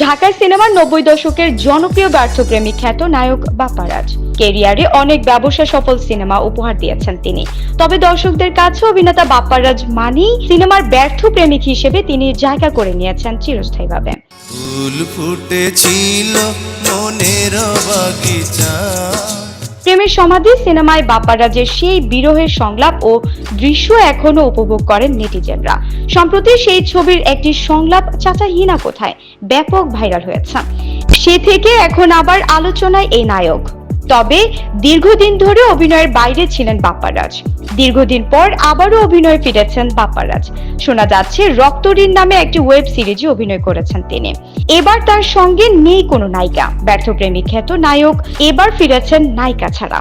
ঢাকার সিনেমার নব্বই দশকের জনপ্রিয় ব্যর্থপ্রেমী খ্যাত নায়ক বাপ্পারাজ। কেরিয়ারে অনেক ব্যবসা সফল সিনেমা উপহার দিয়েছেন তিনি। তবে দর্শকদের কাছে অভিনেতা বাপ্পারাজ মানি সিনেমার ব্যর্থ প্রেমিক হিসেবে তিনি জায়গা করে নিয়েছেন চিরস্থায়ীভাবে। ফুল ফুটেছিল মনের বাগিচা। প্রেমের সমাধি সিনেমায় বাপ্পারাজের সেই বিরহের সংলাপ ও দৃশ্য এখনও উপভোগ করেন নেটিজেনরা। সম্প্রতি সেই ছবির একটি সংলাপ চাচা কোথায়? ব্যাপক ভাইরাল হয়েছে। সে থেকে এখন আবার আলোচনায় এই নায়ক। তবে দীর্ঘদিন ধরে অভিনয়ের বাইরে ছিলেন বাপ্পারাজ। দীর্ঘদিন পর আবারও অভিনয় ফিরেছেন বাপ্পারাজ। শোনা যাচ্ছে রক্তঋণ নামে একটি ওয়েব সিরিজে অভিনয় করেছেন তিনি। এবার তার সঙ্গে নেই কোনো নায়িকা। ব্যর্থ প্রেমিক খ্যাত নায়ক এবার ফিরেছেন নায়িকা ছাড়া।